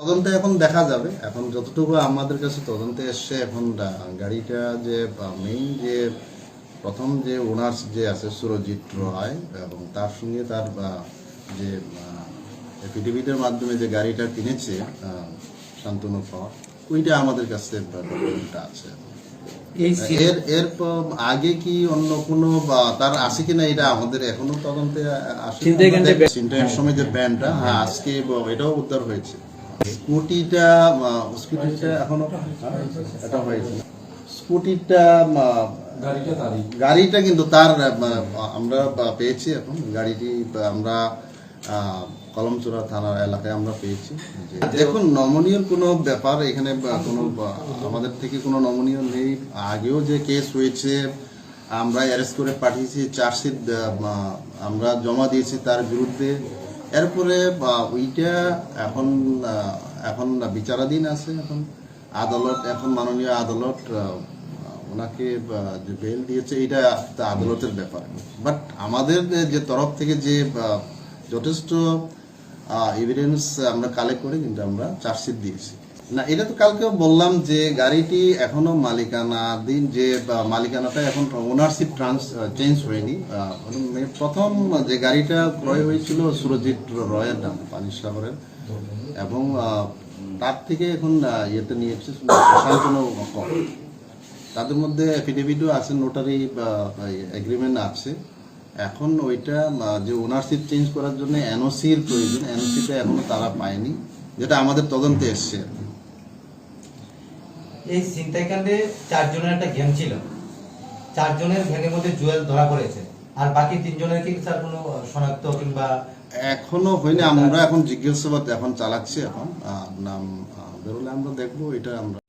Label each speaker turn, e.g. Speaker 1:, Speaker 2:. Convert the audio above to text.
Speaker 1: তদন্তে এখন দেখা যাবে। এখন যতটুকু আমাদের কাছে তদন্তে এসছে এখন গাড়িটা যে মেইন যে প্রথম যে ওনার যে আছে সুরজিৎ রয় এবং তার সঙ্গে তার যে এফিডেভিটের মাধ্যমে যে গাড়িটা কিনেছে শান্তনু পাওয়ার ওইটা আমাদের কাছে ডকুমেন্টটা আছে। এর এর আগে কি অন্য কোনো বা তার আছে কিনা এটা আমাদের এখনও তদন্তে আসে সময় যে ব্যান্ডটা হ্যাঁ আজকে এটাও উদ্ধার হয়েছে। স্কুটিটা স্কুটিটা এখনও এটা হয়েছে। স্কুটিটা
Speaker 2: গাড়িটা
Speaker 1: কিন্তু তার আমরা পেয়েছি এখন। গাড়িটি আমরা আহ, থানার এলাকায় আমরা পেয়েছি। দেখুন নমনীয় কোনো ব্যাপার এখানে কোনো আমাদের থেকে কোনো নমনীয় নেই। আগেও যে কেস হয়েছে আমরা অ্যারেস্ট করে পাঠিয়েছি চার্জশিট আমরা জমা দিয়েছি তার বিরুদ্ধে। এরপরে ওইটা এখন এখন বিচারাধীন আছে এখন। আদালত, এখন মাননীয় আদালত ওনাকে যে বেল দিয়েছে এটা আদালতের ব্যাপার। বাট আমাদের যে তরফ থেকে যে যথেষ্ট এভিডেন্স আমরা কালেক্ট করে, কিন্তু আমরা চার্জশিট দিয়েছি। না, এটা তো কালকে বললাম যে গাড়িটি এখনও মালিকানা দিন যে মালিকানাটা এখন ওনারশিপ ট্রান্স চেঞ্জ হয়নি মানে প্রথম যে গাড়িটা ক্রয় হয়েছিল সুরজিৎ রয়ের নাম পানির সাগরের এবং তার থেকে এখন ইয়েতে নিয়েছে শান্তনু কর। তাদের মধ্যে এফিডেভিটও আছে নোটারি এগ্রিমেন্ট আছে এখন ওইটা যে ওনারশিপ চেঞ্জ করার জন্য এনওসির প্রয়োজন এনওসিটা এখনও তারা পায়নি, যেটা আমাদের তদন্তে এসছে আর কি।
Speaker 3: এই ছিনতাইকাণ্ডে চারজনের একটা গেম ছিল। চারজনের গ্যাংয়ের মধ্যে জুয়েল ধরা পড়েছে। আর বাকি তিনজনের কি স্যার কোনো শনাক্ত কিংবা
Speaker 1: এখনও হয়নি, আমরা এখন জিজ্ঞাসাবাদ এখন চালাচ্ছি এখন। নাম বেরোলে আমরা দেখব, এটা আমরা